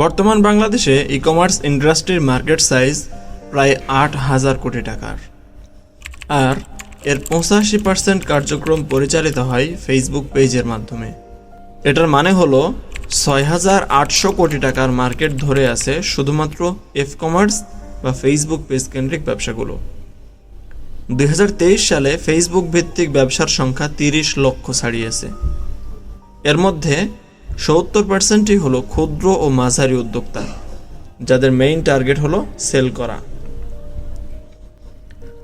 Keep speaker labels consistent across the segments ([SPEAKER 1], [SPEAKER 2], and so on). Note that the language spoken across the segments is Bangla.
[SPEAKER 1] বর্তমান বাংলাদেশে ই কমার্স ইন্ডাস্ট্রির মার্কেট সাইজ প্রায় আট হাজার কোটি টাকার। আর এর পঁচাশি পার্সেন্ট কার্যক্রম পরিচালিত হয় ফেসবুক পেজের মাধ্যমে। এটার মানে হলো ছয় হাজার আটশো কোটি টাকার মার্কেট ধরে আছে শুধুমাত্র এফ কমার্স বা ফেসবুক পেজ কেন্দ্রিক ব্যবসাগুলো। দু হাজার তেইশ সালে ফেসবুক ভিত্তিক ব্যবসার সংখ্যা তিরিশ লক্ষ ছাড়িয়েছে। এর মধ্যে সত্তর পার্সেন্টই হলো ক্ষুদ্র ও মাঝারি উদ্যোক্তা, যাদের মেইন টার্গেট হলো সেল করা।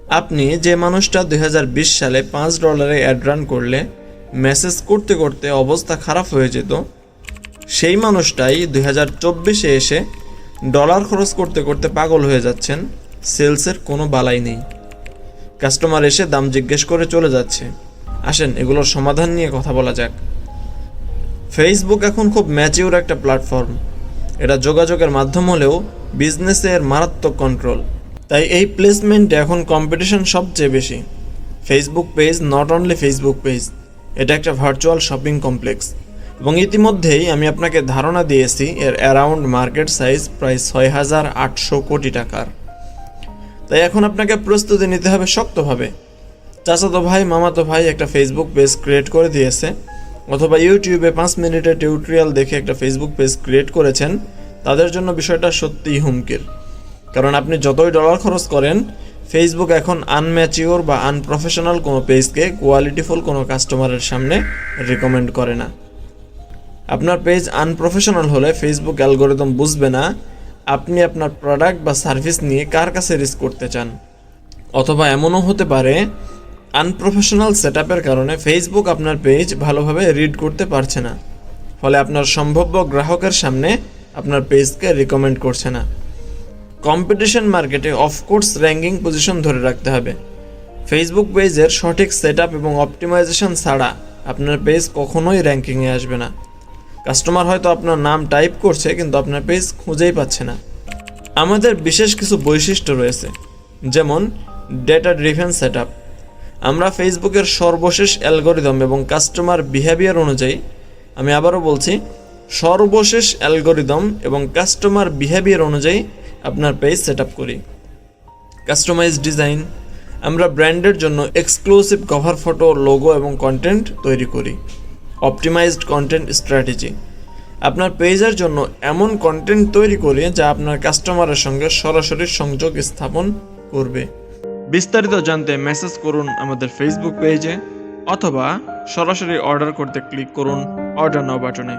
[SPEAKER 1] আপনি যে মানুষটা দুই হাজার বিশ সালে পাঁচ ডলারে অ্যাড রান করলে মেসেজ করতে করতে অবস্থা খারাপ হয়ে যেত, সেই মানুষটাই দুই হাজার চব্বিশে এসে ডলার খরচ করতে করতে পাগল হয়ে যাচ্ছেন সেলসের কোনো বালাই নেই। কাস্টমার এসে দাম জিজ্ঞেস করে চলে যাচ্ছে। আসেন, এগুলোর সমাধান নিয়ে কথা বলা যাক। ফেসবুক এখন খুব ম্যাচিউর একটা প্ল্যাটফর্ম এটা যোগাযোগের মাধ্যম হলেও বিজনেসের মারাত্মক কন্ট্রোল তাই এই প্লেসমেন্টে এখন কম্পিটিশন সবচেয়ে বেশি। Facebook page not only Facebook page এটা একটা ভার্চুয়াল শপিং কমপ্লেক্স এবং ইতিমধ্যেই আমি আপনাকে ধারণা দিয়েছি, এর অ্যারাউন্ড মার্কেট সাইজ প্রায় ছয় হাজার আটশো কোটি টাকার। তাই এখন আপনাকে প্রস্তুতি নিতে হবে শক্তভাবে। চাচাতো ভাই, মামাতো ভাই একটা ফেসবুক পেজ ক্রিয়েট করে দিয়েছে। অথবা ইউটিউবে পাঁচ মিনিটের টিউটোরিয়াল দেখে একটা ফেসবুক পেজ ক্রিয়েট করেছেন, তাদের জন্য বিষয়টা সত্যিই হুমকির। কারণ আপনি যতই ডলার খরচ করেন ফেসবুক এখন আনম্যাচিওর বা আনপ্রফেশনাল কোনো পেজকে কোয়ালিটিফুল কোনো কাস্টমারের সামনে রিকমেন্ড করে না। আপনার পেজ আনপ্রফেশনাল হলে ফেসবুক অ্যালগোরিদম বুঝবে না আপনি আপনার প্রোডাক্ট বা সার্ভিস নিয়ে কার কাছে রিস্ক করতে চান। অথবা এমনও হতে পারে আনপ্রফেশনাল সেট কারণে ফেসবুক আপনার পেজ ভালোভাবে রিড করতে পারছে না। ফলে আপনার সম্ভাব্য গ্রাহকের সামনে আপনার পেজকে রিকমেন্ড করছে না। কম্পিটিশন মার্কেটে অফকোর্স র্যাঙ্কিং পজিশন ধরে রাখতে হবে। ফেসবুক পেজের সঠিক সেট এবং অপটিমাইজেশন ছাড়া আপনার পেজ কখনোই র্যাঙ্কিংয়ে আসবে না। কাস্টমার হয়তো আপনার নাম টাইপ করছে, কিন্তু আপনার পেজ খুঁজেই পাচ্ছে না। আমাদের বিশেষ কিছু বৈশিষ্ট্য রয়েছে, যেমন ডেটা ড্রিভেন সেট আমরা ফেসবুকের সর্বশেষ অ্যালগোরিদম এবং কাস্টমার বিহেভিয়ার অনুযায়ী, আমি আবারও বলছি, সর্বশেষ অ্যালগোরিদম এবং কাস্টমার বিহেভিয়ার অনুযায়ী আপনার পেজ সেট করি। কাস্টমাইজ ডিজাইন আমরা ব্র্যান্ডের জন্য এক্সক্লুসিভ কভার ফটো লোগো এবং কন্টেন্ট তৈরি করি। অপটিমাইজড কন্টেন্ট স্ট্র্যাটেজি আপনার পেজের জন্য এমন কন্টেন্ট তৈরি করি যা আপনার কাস্টমারের সঙ্গে সরাসরি সংযোগ স্থাপন করবে। বিস্তারিত জানতে মেসেজ করুন আমাদের ফেসবুক পেজে অথবা সরাসরি অর্ডার করতে ক্লিক করুন অর্ডার নাও বাটনে